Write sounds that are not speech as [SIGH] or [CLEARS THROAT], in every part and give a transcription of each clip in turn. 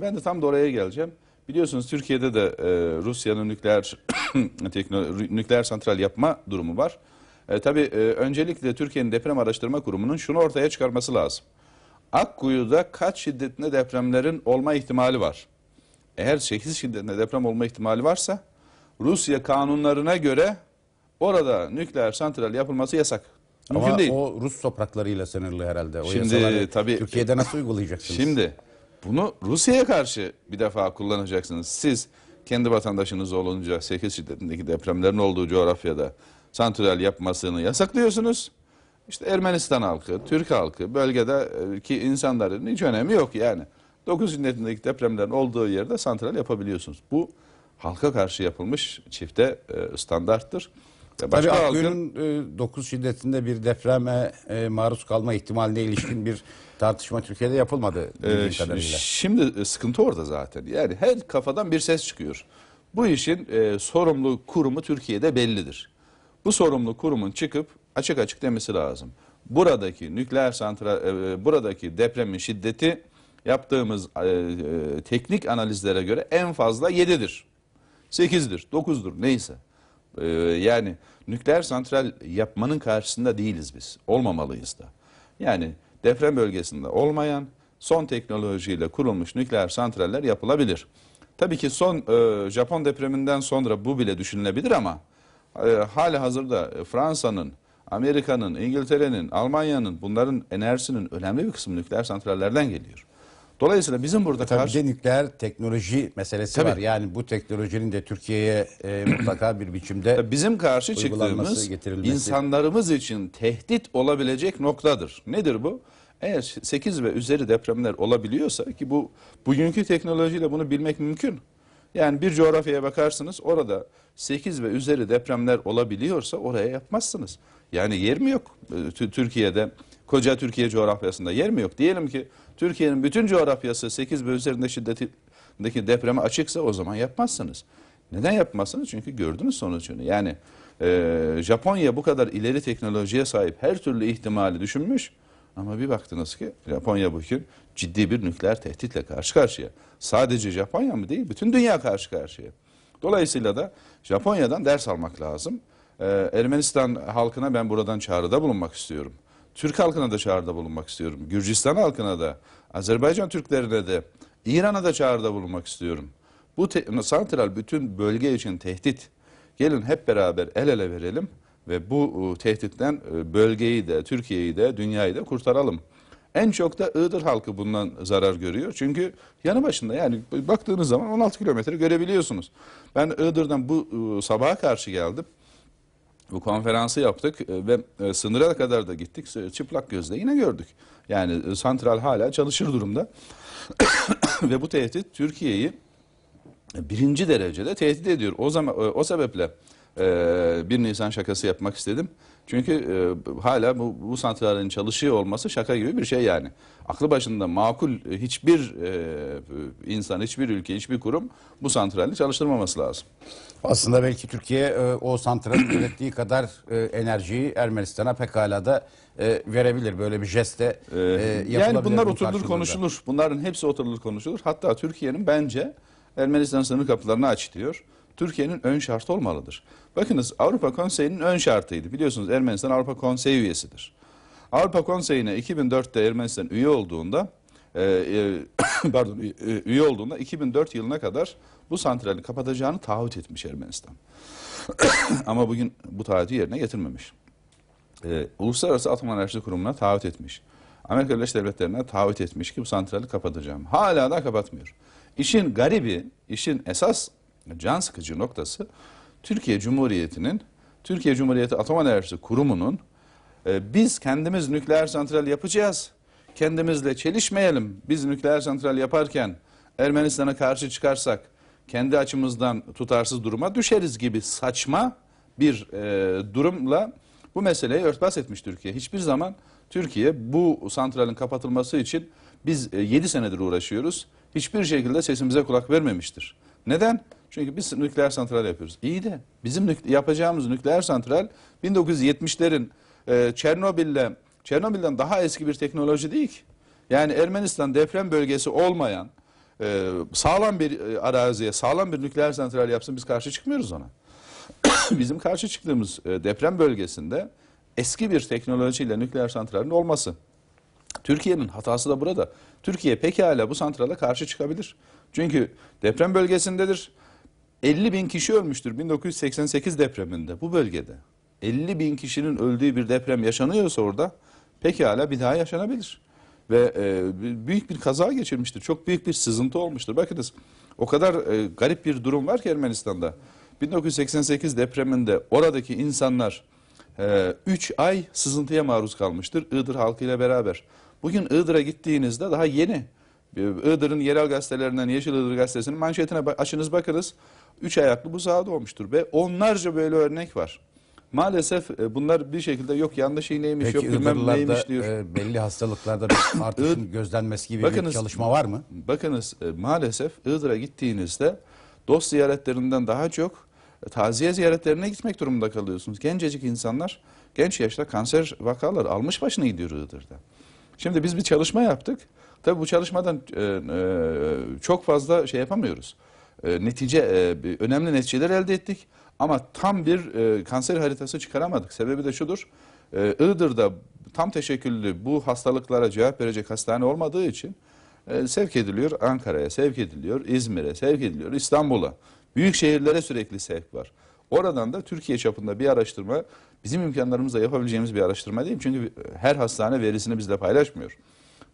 Ben de tam da oraya geleceğim. Biliyorsunuz Türkiye'de de e, Rusya'nın nükleer [COUGHS] nükleer santral yapma durumu var. E, tabii e, öncelikle Türkiye'nin deprem araştırma kurumunun şunu ortaya çıkarması lazım. Akkuyu'da kaç şiddetinde depremlerin olma ihtimali var? Eğer 8 şiddetinde deprem olma ihtimali varsa Rusya kanunlarına göre orada nükleer santral yapılması yasak. Mümkün Ama değil. o Rus topraklarıyla sınırlı herhalde. O Şimdi yasaları tabii- Türkiye'de nasıl uygulayacaksınız? Şimdi bunu Rusya'ya karşı bir defa kullanacaksınız. Siz kendi vatandaşınız olunca 8 şiddetindeki depremlerin olduğu coğrafyada santral yapmasını yasaklıyorsunuz. İşte Ermenistan halkı, Türk halkı, bölgedeki insanların hiç önemi yok yani. 9 şiddetindeki depremlerin olduğu yerde santral yapabiliyorsunuz. Bu halka karşı yapılmış çifte e, standarttır. Ve Tabii Başka halkın Akkuyu'nun 9 şiddetinde bir depreme e, maruz kalma ihtimaline ilişkin bir tartışma Türkiye'de yapılmadı Ee, kadarıyla. Şimdi e, sıkıntı orada zaten. Yani her kafadan bir ses çıkıyor. Bu işin e, sorumlu kurumu Türkiye'de bellidir. Bu sorumlu kurumun çıkıp açık açık demesi lazım. Buradaki nükleer santral, e, buradaki depremin şiddeti yaptığımız e, e, teknik analizlere göre en fazla 7'dir. 8'dir, 9'dur neyse. Ee, yani nükleer santral yapmanın karşısında değiliz biz. Olmamalıyız da. Yani deprem bölgesinde olmayan son teknolojiyle kurulmuş nükleer santraller yapılabilir. Tabii ki son e, Japon depreminden sonra bu bile düşünülebilir ama e, hali hazırda Fransa'nın, Amerika'nın, İngiltere'nin, Almanya'nın bunların enerjisinin önemli bir kısmı nükleer santrallerden geliyor. Dolayısıyla bizim burada Tabii karşı... bir de nükleer teknoloji meselesi Tabii. var. Yani bu teknolojinin de Türkiye'ye e, [CLEARS THROAT] mutlaka bir biçimde Tabii Bizim karşı çıktığımız getirilmesi. insanlarımız için tehdit olabilecek noktadır. Nedir bu? Eğer 8 ve üzeri depremler olabiliyorsa ki bu bugünkü teknolojiyle bunu bilmek mümkün. Yani bir coğrafyaya bakarsınız orada 8 ve üzeri depremler olabiliyorsa oraya yapmazsınız. Yani yer mi yok Tü- Türkiye'de koca Türkiye coğrafyasında yer mi yok? Diyelim ki Türkiye'nin bütün coğrafyası 8 ve üzerinde şiddetindeki depreme açıksa o zaman yapmazsınız. Neden yapmazsınız? Çünkü gördünüz sonucunu. Yani e, Japonya bu kadar ileri teknolojiye sahip her türlü ihtimali düşünmüş. Ama bir baktınız ki Japonya bugün ciddi bir nükleer tehditle karşı karşıya. Sadece Japonya mı değil, bütün dünya karşı karşıya. Dolayısıyla da Japonya'dan ders almak lazım. Ee, Ermenistan halkına ben buradan çağrıda bulunmak istiyorum. Türk halkına da çağrıda bulunmak istiyorum. Gürcistan halkına da, Azerbaycan Türklerine de, İran'a da çağrıda bulunmak istiyorum. Bu santral bütün bölge için tehdit. Gelin hep beraber el ele verelim ve bu tehditten e, bölgeyi de, Türkiye'yi de, dünyayı da kurtaralım. En çok da Iğdır halkı bundan zarar görüyor. Çünkü yanı başında yani baktığınız zaman 16 kilometre görebiliyorsunuz. Ben Iğdır'dan bu sabaha karşı geldim. Bu konferansı yaptık e, ve e, sınıra kadar da gittik. Çıplak gözle yine gördük. Yani e, santral hala çalışır durumda. [COUGHS] ve bu tehdit Türkiye'yi birinci derecede tehdit ediyor. O zaman o sebeple e, 1 Nisan şakası yapmak istedim. Çünkü e, hala bu, bu santralin çalışıyor olması şaka gibi bir şey yani. Aklı başında makul e, hiçbir e, insan, hiçbir ülke, hiçbir kurum bu santrali çalıştırmaması lazım. aslında belki Türkiye e, o santralin [CLEARS THROAT] ürettiği kadar e, enerjiyi Ermenistan'a pekala da e, verebilir. Böyle bir jeste e, yapılabilir. yani bunlar oturulur konuşulur. Bunların hepsi oturulur konuşulur. Hatta Türkiye'nin bence Ermenistan sınır kapılarını aç diyor. Türkiye'nin ön şartı olmalıdır. Bakınız Avrupa Konseyi'nin ön şartıydı. Biliyorsunuz Ermenistan Avrupa Konseyi üyesidir. Avrupa Konseyi'ne 2004'te Ermenistan üye olduğunda e, e, [COUGHS] pardon üye- olduğunda 2004 yılına kadar bu santrali kapatacağını taahhüt etmiş Ermenistan. [COUGHS] Ama bugün bu taahhütü yerine getirmemiş. Ee, Uluslararası Atom Enerjisi Kurumu'na taahhüt etmiş. Amerika Birleşik Devletleri'ne taahhüt etmiş ki bu santrali kapatacağım. Hala da kapatmıyor. İşin garibi, işin esas can sıkıcı noktası Türkiye Cumhuriyeti'nin, Türkiye Cumhuriyeti Atom Enerjisi Kurumu'nun e, biz kendimiz nükleer santral yapacağız, kendimizle çelişmeyelim. Biz nükleer santral yaparken Ermenistan'a karşı çıkarsak kendi açımızdan tutarsız duruma düşeriz gibi saçma bir e, durumla bu meseleyi örtbas etmiş Türkiye. Hiçbir zaman Türkiye bu santralin kapatılması için biz 7 senedir uğraşıyoruz. Hiçbir şekilde sesimize kulak vermemiştir. Neden? Çünkü biz nükleer santral yapıyoruz. İyi de bizim nük- yapacağımız nükleer santral 1970'lerin e, Çernobil'le Çernobil'den daha eski bir teknoloji değil ki. Yani Ermenistan deprem bölgesi olmayan e, sağlam bir e, araziye, sağlam bir nükleer santral yapsın biz karşı çıkmıyoruz ona. [COUGHS] Bizim karşı çıktığımız e, deprem bölgesinde eski bir teknolojiyle nükleer santralin olması. Türkiye'nin hatası da burada. Türkiye pekala bu santrale karşı çıkabilir. Çünkü deprem bölgesindedir. 50 bin kişi ölmüştür 1988 depreminde bu bölgede. 50 bin kişinin öldüğü bir deprem yaşanıyorsa orada pekala bir daha yaşanabilir. Ve e, büyük bir kaza geçirmiştir. Çok büyük bir sızıntı olmuştur. Bakınız o kadar e, garip bir durum var ki Ermenistan'da. 1988 depreminde oradaki insanlar 3 ay sızıntıya maruz kalmıştır Iğdır halkıyla beraber. Bugün Iğdır'a gittiğinizde daha yeni e, Iğdır'ın yerel gazetelerinden Yeşil Iğdır gazetesinin manşetine açınız bakınız. Üç ayaklı buzağı doğmuştur ve onlarca böyle örnek var. Maalesef e, bunlar bir şekilde yok yanlış iğneymiş Peki yok bilmem neymiş diyor. e, belli hastalıklarda bir [COUGHS] artışın gözlenmesi gibi bir Bakınız- çalışma var mı? Bakınız e, maalesef Iğdır'a gittiğinizde dost ziyaretlerinden daha çok e, taziye ziyaretlerine gitmek durumunda kalıyorsunuz. Gencecik insanlar genç yaşta kanser vakaları almış başına gidiyor Iğdır'da. Şimdi biz bir çalışma yaptık. Tabii bu çalışmadan e, e, çok fazla şey yapamıyoruz. E, netice e, önemli neticeler elde ettik ama tam bir e, kanser haritası çıkaramadık. Sebebi de şudur. E, Iğdır'da tam teşekküllü bu hastalıklara cevap verecek hastane olmadığı için e, sevk ediliyor Ankara'ya, sevk ediliyor İzmir'e, sevk ediliyor İstanbul'a. Büyük şehirlere sürekli sevk var. Oradan da Türkiye çapında bir araştırma bizim imkanlarımızla yapabileceğimiz bir araştırma değil. Çünkü her hastane verisini bizle paylaşmıyor.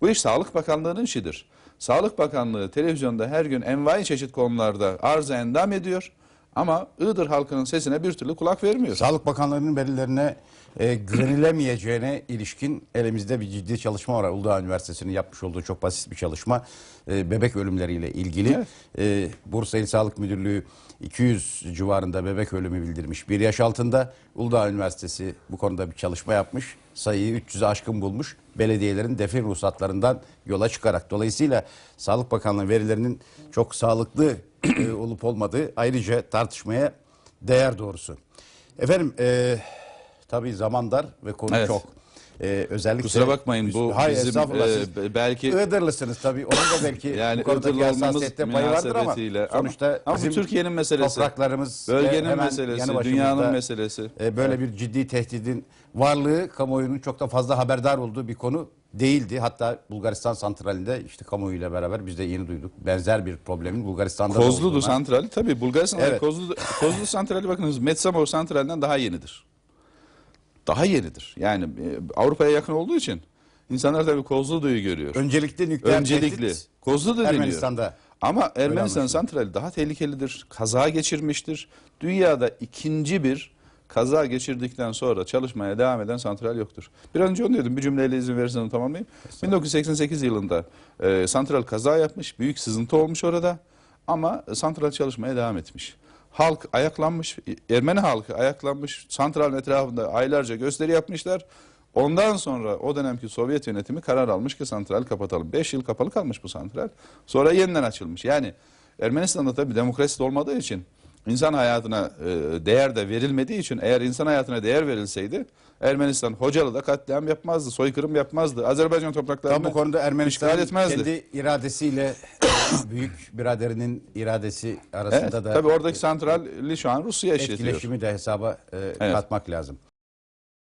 Bu iş Sağlık Bakanlığı'nın işidir. Sağlık Bakanlığı televizyonda her gün envai çeşit konularda arıza endam ediyor. Ama Iğdır halkının sesine bir türlü kulak vermiyor. Sağlık Bakanlığı'nın verilerine e, güvenilemeyeceğine ilişkin elimizde bir ciddi çalışma var. Uludağ Üniversitesi'nin yapmış olduğu çok basit bir çalışma. E, bebek ölümleriyle ilgili. Evet. E, Bursa İl Sağlık Müdürlüğü 200 civarında bebek ölümü bildirmiş. Bir yaş altında Uludağ Üniversitesi bu konuda bir çalışma yapmış. Sayıyı 300'e aşkın bulmuş. Belediyelerin defin ruhsatlarından yola çıkarak. Dolayısıyla Sağlık Bakanlığı verilerinin çok sağlıklı e, olup olmadığı ayrıca tartışmaya değer doğrusu. Efendim e, tabii zaman dar ve konu Evet. çok. E, özellikle Kusura bakmayın bu Hayır, bizim e, belki Iğdırlısınız tabii. Onun da belki [COUGHS] yani bu konudaki Iğdırlı olmamız hassasiyette payı vardır ama münasebetiyle. Ama- sonuçta ama bu bizim Türkiye'nin meselesi. topraklarımız ve Bölgenin hemen meselesi, yanı başımızda, dünyanın meselesi. e, böyle bir ciddi tehdidin varlığı kamuoyunun çok da fazla haberdar olduğu bir konu değildi. Hatta Bulgaristan santralinde işte kamuoyuyla beraber biz de yeni duyduk. Benzer bir problemin Bulgaristan'da da Kozludu olduğuna. santrali tabii Bulgaristan'da Evet. Kozludu, Kozludu santrali bakınız Metsamor santralinden daha yenidir. Daha yenidir. Yani e, Avrupa'ya yakın olduğu için insanlar tabii Kozludu'yu görüyor. Öncelikli nükleer Öncelikli. tehdit Kozludu deniyor. Ermenistan'da. Ama Ermenistan santrali daha tehlikelidir. Kaza geçirmiştir. Dünyada ikinci bir kaza geçirdikten sonra çalışmaya devam eden santral yoktur. Bir an önce onu diyordum. Bir cümleyle izin verirseniz tamamlayayım. 1988 yılında e, santral kaza yapmış. Büyük sızıntı olmuş orada. Ama santral çalışmaya devam etmiş. Halk ayaklanmış. Ermeni halkı ayaklanmış. Santralin etrafında aylarca gösteri yapmışlar. Ondan sonra o dönemki Sovyet yönetimi karar almış ki santrali kapatalım. 5 yıl kapalı kalmış bu santral. Sonra yeniden açılmış. Yani Ermenistan'da tabii demokrasi de olmadığı için insan hayatına e, değer de verilmediği için eğer insan hayatına değer verilseydi Ermenistan Hocalı'da katliam yapmazdı, soykırım yapmazdı. Azerbaycan topraklarını bu konuda Ermenistan etmezdi. kendi iradesiyle [COUGHS] büyük biraderinin iradesi arasında Evet, da tabii oradaki santrali şu an Rusya işletiyor. etkileşimi de hesaba e, katmak lazım.